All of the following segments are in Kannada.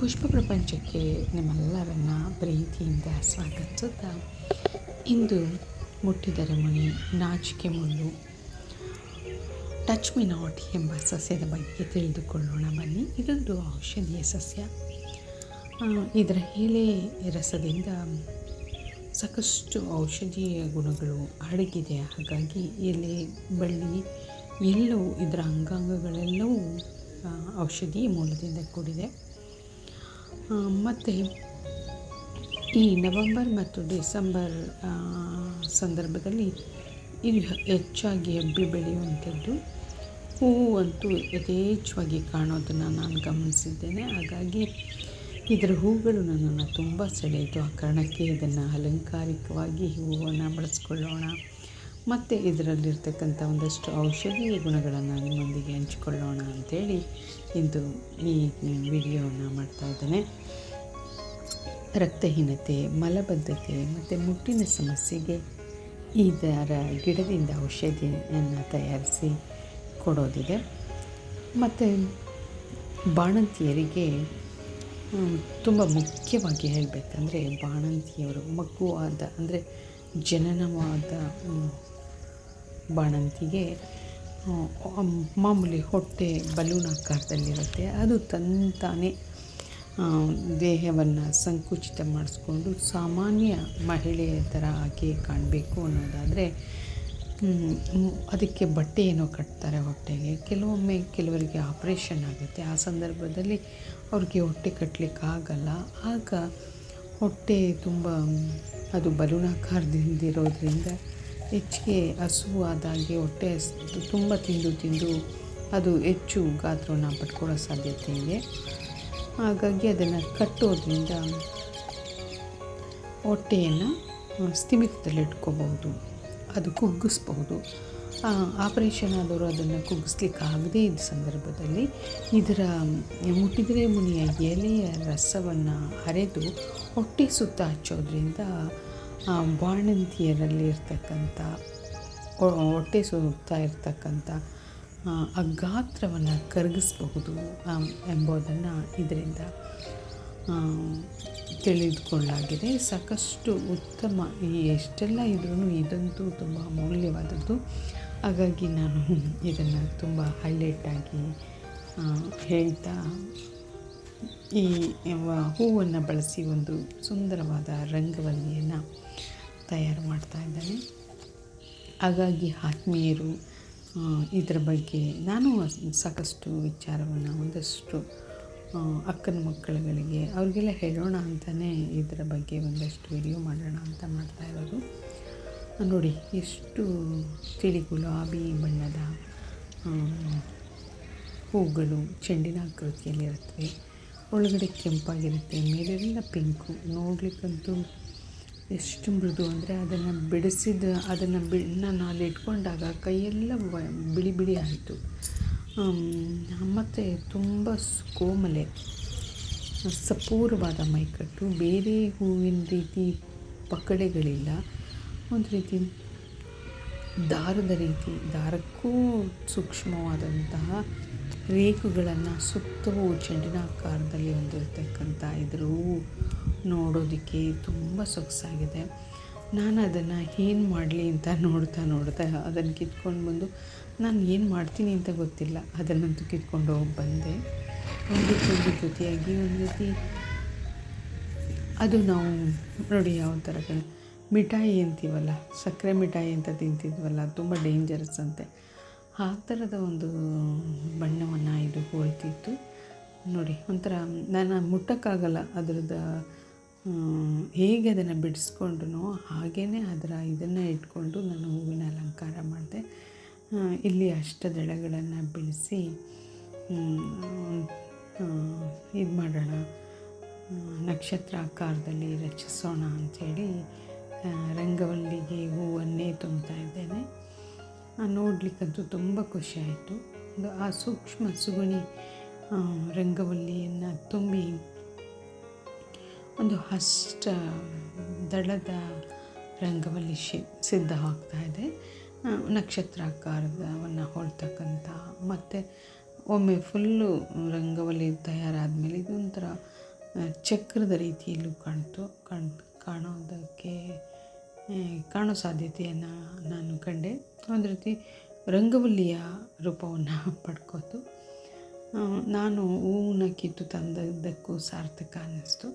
ಪುಷ್ಪ ಪ್ರಪಂಚಕ್ಕೆ ನಿಮ್ಮೆಲ್ಲರನ್ನ ಪ್ರೀತಿಯಿಂದ ಸ್ವಾಗತಿಸುತ್ತಾ ಇಂದು ಮುಟ್ಟಿದರೆ ಮುನಿ, ನಾಚಿಕೆ ಮುಳ್ಳು ಟಚ್ ಮಿ ನಾಟ್ ಎಂಬ ಸಸ್ಯದ ಬಗ್ಗೆ ತಿಳಿದುಕೊಳ್ಳೋಣ. ಬನ್ನಿ, ಇದೊಂದು ಔಷಧೀಯ ಸಸ್ಯ. ಇದರ ಎಲೆ ರಸದಿಂದ ಸಾಕಷ್ಟು ಔಷಧೀಯ ಗುಣಗಳು ಅಡಗಿದೆ. ಹಾಗಾಗಿ ಎಲೆ, ಬಳ್ಳಿ ಎಲ್ಲವೂ ಇದರ ಅಂಗಾಂಗಗಳೆಲ್ಲವೂ ಔಷಧೀಯ ಮೂಲದಿಂದ ಕೂಡಿದೆ. ಮತ್ತು ಈ ನವೆಂಬರ್ ಮತ್ತು ಡಿಸೆಂಬರ್ ಸಂದರ್ಭದಲ್ಲಿ ಇದು ಹೆಚ್ಚಾಗಿ ಹಬ್ಬಿ ಬೆಳೆಯುವಂಥದ್ದು. ಹೂವು ಅಂತೂ ಯಥೇಚ್ಛವಾಗಿ ಕಾಣೋದನ್ನು ನಾನು ಗಮನಿಸಿದ್ದೇನೆ. ಹಾಗಾಗಿ ಇದರ ಹೂಗಳು ನನ್ನನ್ನು ತುಂಬ ಸೆಳೆಯಿತು. ಆ ಕಾರಣಕ್ಕೆ ಇದನ್ನು ಅಲಂಕಾರಿಕವಾಗಿ ಹೂವನ್ನು ಬಳಸ್ಕೊಳ್ಳೋಣ. ಮತ್ತು ಇದರಲ್ಲಿರ್ತಕ್ಕಂಥ ಒಂದಷ್ಟು ಔಷಧೀಯ ಗುಣಗಳನ್ನು ನಿಮ್ಮೊಂದಿಗೆ ಹಂಚಿಕೊಳ್ಳೋಣ ಅಂಥೇಳಿ ಇಂದು ಈ ವಿಡಿಯೋನ ಮಾಡ್ತಾ ಇದ್ದೇನೆ. ರಕ್ತಹೀನತೆ, ಮಲಬದ್ಧತೆ ಮತ್ತು ಮುಟ್ಟಿನ ಸಮಸ್ಯೆಗೆ ಇದರ ಗಿಡದಿಂದ ಔಷಧಿಯನ್ನು ತಯಾರಿಸಿ ಕೊಡೋದಿದೆ. ಮತ್ತು ಬಾಣಂತಿಯರಿಗೆ ತುಂಬ ಮುಖ್ಯವಾಗಿ ಹೇಳಬೇಕಂದ್ರೆ ಬಾಣಂತಿಯವರು ಮಗುವಾದ ಅಂದರೆ ಜನನವಾದ ಬಾಣಂತಿಗೆ ಮಾಮೂಲಿ ಹೊಟ್ಟೆ ಬಲೂನ್ ಆಕಾರದಲ್ಲಿರುತ್ತೆ. ಅದು ತಂತಾನೇ ದೇಹವನ್ನು ಸಂಕುಚಿತ ಮಾಡಿಸ್ಕೊಂಡು ಸಾಮಾನ್ಯ ಮಹಿಳೆಯ ಥರ ಆಕೆ ಕಾಣಬೇಕು ಅನ್ನೋದಾದರೆ ಅದಕ್ಕೆ ಬಟ್ಟೆ ಏನೋ ಕಟ್ತಾರೆ ಹೊಟ್ಟೆಗೆ. ಕೆಲವೊಮ್ಮೆ ಕೆಲವರಿಗೆ ಆಪ್ರೇಷನ್ ಆಗುತ್ತೆ. ಆ ಸಂದರ್ಭದಲ್ಲಿ ಅವ್ರಿಗೆ ಹೊಟ್ಟೆ ಕಟ್ಟಲಿಕ್ಕೆ ಆಗಲ್ಲ. ಆಗ ಹೊಟ್ಟೆ ತುಂಬ, ಅದು ಬಲೂನಾಕಾರದಿಂದಿರೋದ್ರಿಂದ ಹೆಚ್ಚಿಗೆ ಹಸುವಾದಾಗೆ ಹೊಟ್ಟೆ ಹಸಿದು ತುಂಬ ತಿಂದು ತಿಂದು ಅದು ಹೆಚ್ಚು ಗಾತ್ರವನ್ನು ಪಡ್ಕೊಳ್ಳೋ ಸಾಧ್ಯತೆ ಇದೆ. ಹಾಗಾಗಿ ಅದನ್ನು ಕಟ್ಟೋದ್ರಿಂದ ಹೊಟ್ಟೆಯನ್ನು ಸ್ಥಿಮಿತದಲ್ಲಿ ಇಟ್ಕೋಬಹುದು. ಅದು ಕುಗ್ಗಿಸ್ಬಹುದು. ಆಪರೇಷನ್ ಆದವರು ಅದನ್ನು ಕುಗ್ಗಿಸ್ಲಿಕ್ಕೆ ಆಗದೇ ಇದ್ದ ಸಂದರ್ಭದಲ್ಲಿ ಇದರ ಮುಟ್ಟಿದರೆ ಮುನಿಯ ಎಲೆಯ ರಸವನ್ನು ಅರೆದು ಹೊಟ್ಟೆ ಸುತ್ತ ಹಚ್ಚೋದ್ರಿಂದ ಬಾಣಂತಿಯರಲ್ಲಿ ಇರ್ತಕ್ಕಂಥ ಹೊಟ್ಟೆ ಸುತ್ತಾ ಇರ್ತಕ್ಕಂಥ ಗಾತ್ರವನ್ನು ಕರಗಿಸಬಹುದು ಎಂಬುದನ್ನು ಇದರಿಂದ ತಿಳಿದುಕೊಳ್ಳಾಗಿದೆ ಸಾಕಷ್ಟು ಉತ್ತಮ ಈ ಎಷ್ಟೆಲ್ಲ ಇದ್ರೂ ಇದಂತೂ ತುಂಬ ಮೌಲ್ಯವಾದದ್ದು ಹಾಗಾಗಿ ನಾನು ಇದನ್ನು ತುಂಬ ಹೈಲೈಟಾಗಿ ಹೇಳ್ತಾ, ಈ ಹೂವನ್ನು ಬಳಸಿ ಒಂದು ಸುಂದರವಾದ ರಂಗವಲ್ಲಿಯನ್ನು ತಯಾರು ಮಾಡ್ತಾ ಇದ್ದಾನೆ ಹಾಗಾಗಿ ಆತ್ಮೀಯರು ಇದರ ಬಗ್ಗೆ ನಾನು ಸಾಕಷ್ಟು ವಿಚಾರವನ್ನು ಒಂದಷ್ಟು ಅಕ್ಕನ ಮಕ್ಕಳುಗಳಿಗೆ ಅವ್ರಿಗೆಲ್ಲ ಹೇಳೋಣ ಅಂತಲೇ ಇದರ ಬಗ್ಗೆ ಒಂದಷ್ಟು ವಿಡಿಯೋ ಮಾಡೋಣ ಅಂತ ಮಾಡ್ತಾ ಇರೋದು. ನೋಡಿ, ಎಷ್ಟು ತಿಳಿ ಗುಲಾಬಿ ಬಣ್ಣದ ಹೂಗಳು ಚೆಂಡಿನ ಆಕೃತಿಯಲ್ಲಿರುತ್ತವೆ. ಒಳಗಡೆ ಕೆಂಪಾಗಿರುತ್ತೆ, ಮೇಲೆಲ್ಲ ಪಿಂಕು. ನೋಡ್ಲಿಕ್ಕಂತೂ ಎಷ್ಟು ಮೃದು ಅಂದರೆ ಅದನ್ನು ಬಿಡಿಸಿದ, ಅದನ್ನು ಬಿ ನಾನು ಅಲ್ಲಿ ಇಟ್ಕೊಂಡಾಗ ಕೈಯೆಲ್ಲ ಬಿಳಿ ಬಿಳಿ ಆಯಿತು. ಮತ್ತು ತುಂಬ ಕೋಮಲೆ, ಸಪೂರವಾದ ಮೈಕಟ್ಟು, ಬೇರೆ ಹೂವಿನ ರೀತಿ ಪಕಡೆಗಳಿಲ್ಲ. ಒಂದು ರೀತಿ ದಾರದ ರೀತಿ, ದಾರಕ್ಕೂ ಸೂಕ್ಷ್ಮವಾದಂತಹ ರೇಖುಗಳನ್ನು ಸುತ್ತವೂ ಚೆಂಡಿನ ಆಕಾರದಲ್ಲಿ ಹೊಂದಿರತಕ್ಕಂಥ ಇದ್ರ ನೋಡೋದಕ್ಕೆ ತುಂಬ ಸೊಗಸಾಗಿದೆ. ನಾನು ಅದನ್ನು ಏನು ಮಾಡಲಿ ಅಂತ ನೋಡ್ತಾ ನೋಡ್ತಾ ಅದನ್ನು ಕಿತ್ಕೊಂಡು ಬಂದು, ನಾನು ಏನು ಮಾಡ್ತೀನಿ ಅಂತ ಗೊತ್ತಿಲ್ಲ. ಅದನ್ನಂತೂ ಕಿತ್ಕೊಂಡು ಹೋಗಿ ಬಂದೆ. ಒಂದು ಜೊತೆಯಾಗಿ ಒಂದು ರೀತಿ ಅದು ನಾವು ನೋಡಿ ಯಾವ ಥರ ಮಿಠಾಯಿ ಅಂತೀವಲ್ಲ, ಸಕ್ಕರೆ ಮಿಠಾಯಿ ಅಂತ ತಿಂತಿದ್ವಲ್ಲ, ತುಂಬ ಡೇಂಜರಸ್ ಅಂತೆ. ಆ ಥರದ ಒಂದು ಬಣ್ಣವನ್ನು ಇದು ಹೋಯ್ತಿತ್ತು ನೋಡಿ, ಒಂಥರ, ನಾನು ಮುಟ್ಟೋಕ್ಕಾಗಲ್ಲ ಅದರದ ಹೇಗೆ ಅದನ್ನು ಬಿಡಿಸ್ಕೊಂಡ್ರು ಹಾಗೇ ಅದರ ಇದನ್ನು ಇಟ್ಕೊಂಡು ನಾನು ಹೂವಿನ ಅಲಂಕಾರ ಮಾಡಿದೆ. ಇಲ್ಲಿ ಅಷ್ಟದಳಗಳನ್ನು ಬಿಡಿಸಿ ಇದು ಮಾಡೋಣ ನಕ್ಷತ್ರ ಆಕಾರದಲ್ಲಿ ರಚಿಸೋಣ ಅಂಥೇಳಿ ರಂಗವಲ್ಲಿಗೆ ಹೂವನ್ನೇ ತುಂಬ್ತಾ ಇದ್ದೇನೆ. ನೋಡಲಿಕ್ಕಂತೂ ತುಂಬ ಖುಷಿಯಾಯಿತು. ಆ, ಸೂಕ್ಷ್ಮ ಸುಗುಣಿ ರಂಗವಲ್ಲಿಯನ್ನು ತುಂಬಿ ಒಂದು ಅಷ್ಟ ದಳದ ರಂಗವಲ್ಲಿ ಶಿ ಸಿದ್ಧವಾಗ್ತಾ ಇದೆ. ನಕ್ಷತ್ರಾಕಾರದವನ್ನು ಹೊಳ್ತಕ್ಕಂಥ, ಮತ್ತು ಒಮ್ಮೆ ಫುಲ್ಲು ರಂಗವಲ್ಲಿ ತಯಾರಾದ ಮೇಲೆ ಇದೊಂಥರ ಚಕ್ರದ ರೀತಿಯಲ್ಲೂ ಕಾಣ್ತು, ಕಾಣ್, ಕಾಣೋದಕ್ಕೆ ಕಾಣೋ ಸಾಧ್ಯತೆಯನ್ನು ನಾನು ಕಂಡೆ. ಒಂದು ರೀತಿ ರಂಗವಲ್ಲಿಯ ರೂಪವನ್ನು ಪಡ್ಕೋತು. ನಾನು ಹೂವನ್ನ ಕಿತ್ತು ತಂದದ್ದಕ್ಕೂ ಸಾರ್ಥಕ ಅನ್ನಿಸ್ತು.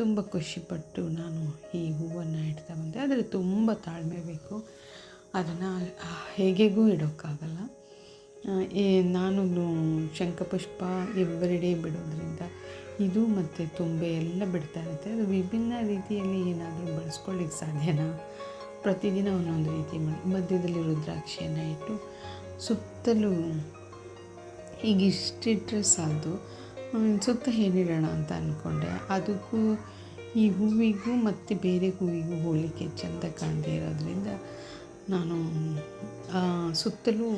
ತುಂಬ ಖುಷಿಪಟ್ಟು ನಾನು ಈ ಹೂವನ್ನು ಇಡ್ತಾ ಬಂದೆ. ಆದರೆ ತುಂಬ ತಾಳ್ಮೆ ಬೇಕು. ಅದನ್ನು ಹೇಗೆಗೂ ಇಡೋಕ್ಕಾಗಲ್ಲ. ನಾನು ಶಂಖಪುಷ್ಪ ಎವ್ರಿಡೇ ಬಿಡೋದ್ರಿಂದ ಇದು ಮತ್ತು ತುಂಬೆ ಎಲ್ಲ ಬಿಡ್ತಾ ಇರುತ್ತೆ. ಅದು ವಿಭಿನ್ನ ರೀತಿಯಲ್ಲಿ ಏನಾದರೂ ಬಳಸ್ಕೊಳ್ಳಿಕ್ಕೆ ಸಾಧ್ಯನಾ? ಪ್ರತಿದಿನ ಒಂದೊಂದು ರೀತಿ ಮಾಡಿ. ಮಧ್ಯದಲ್ಲಿ ರುದ್ರಾಕ್ಷಿಯನ್ನು ಇಟ್ಟು ಸುತ್ತಲೂ ಈಗ ಇಷ್ಟಿಟ್ಟರೆ ಸಾಲದು ಸುತ್ತ ಏನಿಡೋಣ ಅಂತ ಅಂದ್ಕೊಂಡೆ ಅದಕ್ಕೂ ಈ ಹೂವಿಗೂ ಮತ್ತು ಬೇರೆ ಹೂವಿಗೂ ಹೋಲಿಕೆ ಚೆಂದ ಕಾಣದೇ ಇರೋದ್ರಿಂದ ನಾನು ಸುತ್ತಲೂ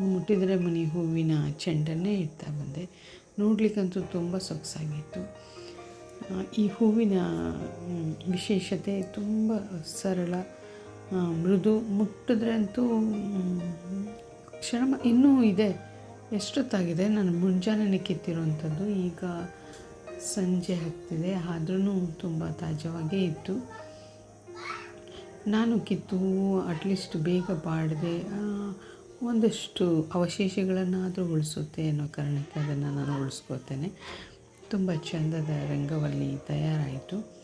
ಮುಟ್ಟಿದರೆ ಮನೆ ಹೂವಿನ ಚೆಂಡನ್ನೇ ಇಡ್ತಾ ಬಂದೆ. ನೋಡಲಿಕ್ಕಂತೂ ತುಂಬ ಸೊಗಸಾಗಿತ್ತು. ಈ ಹೂವಿನ ವಿಶೇಷತೆ ತುಂಬ ಸರಳ. ಮೃದು ಮುಟ್ಟಿದ್ರೆ ಅಂತೂ ಕ್ಷಣ ಇನ್ನೂ ಇದೆ. ಎಷ್ಟೊತ್ತಾಗಿದೆ? ನಾನು ಮುಂಜಾನೆ ಕಿತ್ತಿರುವಂಥದ್ದು. ಈಗ ಸಂಜೆ ಆಗ್ತಿದೆ ಆದ್ರೂ ತುಂಬ ತಾಜಾವಾಗೇ ಇತ್ತು. ನಾನು ಕಿತ್ತು ಅಟ್ಲೀಸ್ಟ್ ಬೇಗ ಬಾಡದೆ ಒಂದಷ್ಟು ಅವಶೇಷಗಳನ್ನಾದರೂ ಉಳಿಸುತ್ತೆ ಅನ್ನೋ ಕಾರಣಕ್ಕೆ ಅದನ್ನು ನಾನು ಉಳಿಸ್ಕೋತೇನೆ ತುಂಬ ಚಂದದ ರಂಗವಲ್ಲಿ ತಯಾರಾಯಿತು.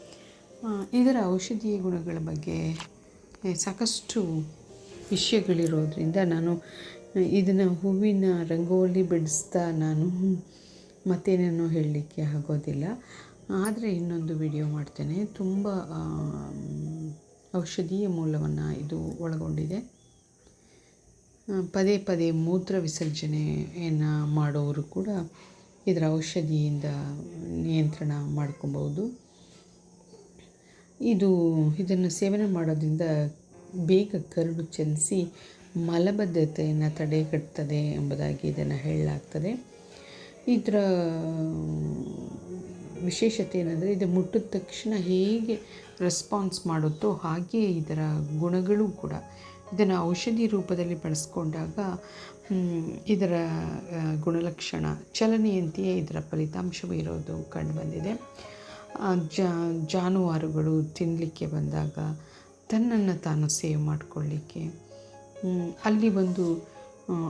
ಇದರ ಔಷಧೀಯ ಗುಣಗಳ ಬಗ್ಗೆ ಸಾಕಷ್ಟು ವಿಷಯಗಳಿರೋದ್ರಿಂದ ನಾನು ಇದನ್ನು ಹೂವಿನ ರಂಗೋಲಿ ಬಿಡಿಸ್ತಾ ನಾನು ಮತ್ತೇನೇನೋ ಹೇಳಲಿಕ್ಕೆ ಆಗೋದಿಲ್ಲ. ಆದರೆ ಇನ್ನೊಂದು ವಿಡಿಯೋ ಮಾಡ್ತೇನೆ. ತುಂಬ ಔಷಧೀಯ ಮೂಲವನ್ನು ಇದು ಒಳಗೊಂಡಿದೆ. ಪದೇ ಪದೇ ಮೂತ್ರ ವಿಸರ್ಜನೆಯನ್ನು ಮಾಡೋರು ಕೂಡ ಇದರ ಔಷಧಿಯಿಂದ ನಿಯಂತ್ರಣ ಮಾಡ್ಕೊಬೋದು ಇದು ಇದನ್ನು ಸೇವನೆ ಮಾಡೋದ್ರಿಂದ ಬೇಗ ಕರಡು ಚಲಿಸಿ ಮಲಬದ್ಧತೆಯನ್ನು ತಡೆಗಟ್ತದೆ ಎಂಬುದಾಗಿ ಇದನ್ನು ಹೇಳಲಾಗ್ತದೆ. ಇದರ ವಿಶೇಷತೆ ಏನಂದರೆ ಇದು ಮುಟ್ಟಿದ ತಕ್ಷಣ ಹೇಗೆ ರೆಸ್ಪಾನ್ಸ್ ಮಾಡುತ್ತೋ ಹಾಗೆಯೇ ಇದರ ಗುಣಗಳು ಕೂಡ. ಇದನ್ನು ಔಷಧಿ ರೂಪದಲ್ಲಿ ಬಳಸ್ಕೊಂಡಾಗ ಇದರ ಗುಣಲಕ್ಷಣ, ಚಲನೆಯಂತೆಯೇ ಇದರ ಫಲಿತಾಂಶವೂ ಇರೋದು ಕಂಡುಬಂದಿದೆ ಜಾನುವಾರುಗಳು ತಿನ್ನಲಿಕ್ಕೆ ಬಂದಾಗ ತನ್ನನ್ನು ತಾನು ಸೇವ್ ಮಾಡಿಕೊಳ್ಳಿಕ್ಕೆ ಅಲ್ಲಿ ಒಂದು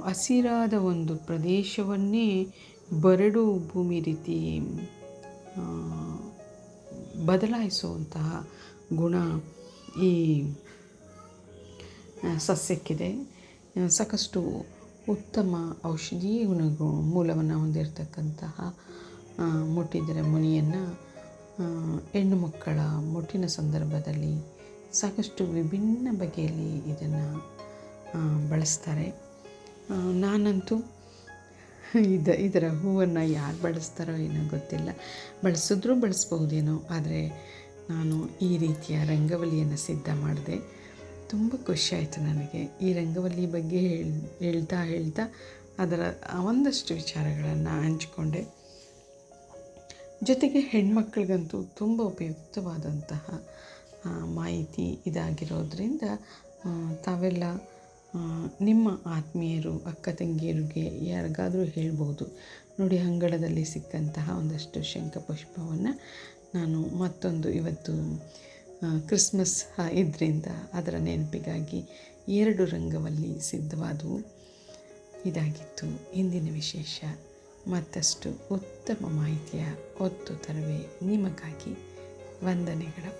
ಹಸಿರಾದ ಒಂದು ಪ್ರದೇಶವನ್ನೇ ಬರಡು ಭೂಮಿ ರೀತಿ ಬದಲಾಯಿಸುವಂತಹ ಗುಣ ಈ ಸಸ್ಯಕ್ಕಿದೆ. ಸಾಕಷ್ಟು ಉತ್ತಮ ಔಷಧೀಯ ಗುಣಗಳು ಮೂಲವನ್ನು ಹೊಂದಿರತಕ್ಕಂತಹ ಮುಟ್ಟಿದರೆ ಮುನಿಯನ್ನು ಹೆಣ್ಣು ಮಕ್ಕಳ ಮುಟ್ಟಿನ ಸಂದರ್ಭದಲ್ಲಿ ಸಾಕಷ್ಟು ವಿಭಿನ್ನ ಬಗೆಯಲ್ಲಿ ಇದನ್ನು ಬಳಸ್ತಾರೆ. ನಾನಂತೂ ಇದ, ಇದರ ಹೂವನ್ನು ಯಾರು ಬಳಸ್ತಾರೋ ಏನೋ ಗೊತ್ತಿಲ್ಲ. ಬಳಸಿದ್ರೂ ಬಳಸ್ಬಹುದೇನೋ, ಆದರೆ ನಾನು ಈ ರೀತಿಯ ರಂಗವಲಿಯನ್ನು ಸಿದ್ಧ ಮಾಡಿದೆ. ತುಂಬ ಖುಷಿಯಾಯಿತು ನನಗೆ ಈ ರಂಗವಲ್ಲಿ ಬಗ್ಗೆ ಹೇಳ್, ಹೇಳ್ತಾ ಹೇಳ್ತಾ ಅದರ ಒಂದಷ್ಟು ವಿಚಾರಗಳನ್ನು ಹಂಚಿಕೊಂಡೆ. ಜೊತೆಗೆ ಹೆಣ್ಮಕ್ಳಿಗಂತೂ ತುಂಬ ಉಪಯುಕ್ತವಾದಂತಹ ಮಾಹಿತಿ ಇದಾಗಿರೋದ್ರಿಂದ ತಾವೆಲ್ಲ ನಿಮ್ಮ ಆತ್ಮೀಯರು, ಅಕ್ಕ ತಂಗಿಯರಿಗೆ ಯಾರಿಗಾದರೂ ಹೇಳ್ಬೋದು. ನೋಡಿ, ಅಂಗಳದಲ್ಲಿ ಸಿಕ್ಕಂತಹ ಒಂದಷ್ಟು ಶಂಖಪುಷ್ಪವನ್ನು ನಾನು ಮತ್ತೊಂದು ಇವತ್ತು ಕ್ರಿಸ್ಮಸ್ ಇದರಿಂದ ಅದರ ನೆನಪಿಗಾಗಿ ಎರಡು ರಂಗವಲ್ಲಿ ಸಿದ್ಧವಾದವು. ಇದಾಗಿತ್ತು ಇಂದಿನ ವಿಶೇಷ. ಮತ್ತಷ್ಟು ಉತ್ತಮ ಮಾಹಿತಿಯ ಒತ್ತು ತರುವೆ ನಿಮಗಾಗಿ ವಂದನೆಗಳ.